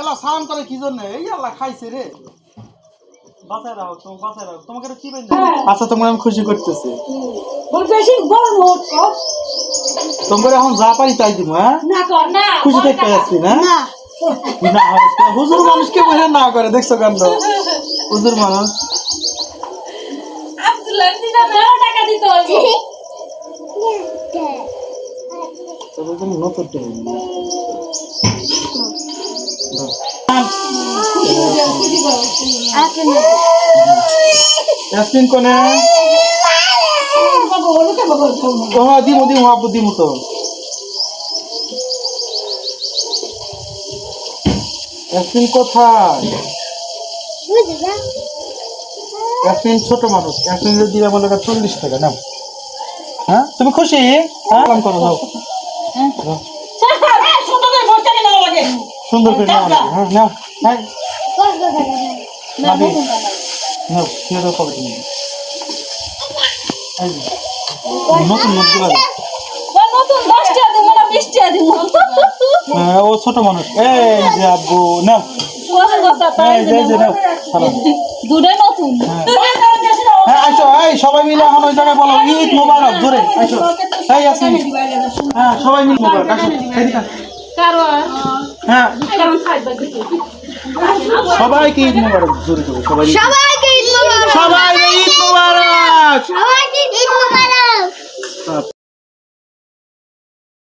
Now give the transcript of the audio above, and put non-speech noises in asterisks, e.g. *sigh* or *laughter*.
এলা সান করে কি জন্য? এই আল্লাহ খাইছে রে। বাঁচায় রাখো তুমি বাঁচায় রাখো। তোমাকে কি বেঁধে আচ্ছা তোমার আমি খুশি করতেছি। তোমার এখন যা পারি তাই দিব হ্যাঁ? না খুশি দেখতে যাচ্ছি না না। না হুজুর মানুষকে বোঝা না করে দেখছ কাণ্ড হুজুর মানুষ। আব্দুল্লাহ দিদা মেলা টাকা দিতে হইব। *laughs* তবে তুমি নতুন কোনে দিমু দিমু আপু দিমু তো কোথায় ছোট মানুষ দিলে বলে চল্লিশ টাকা নাও। হ্যাঁ? তুমি খুশি? হ্যাঁ? করো নাও নাও। ছোট করে বসতে না লাগে সুন্দর করে নাও হ্যাঁ নাও হ্যাঁ নাও। খেয়ে দাও কবে তুমি নতুন দিব হ্যাঁ, ও ছোট মানুষ। এই যে আব্বু নাও। সবাই মিলে এখন ওই জায়গায় বলো ঈদ মোবারক আইসো। হ্যাঁ সবাই মিলে মোবারক আসো। কারণ হ্যাঁ। সবাইকে ঈদ মোবারক জোরে সবাই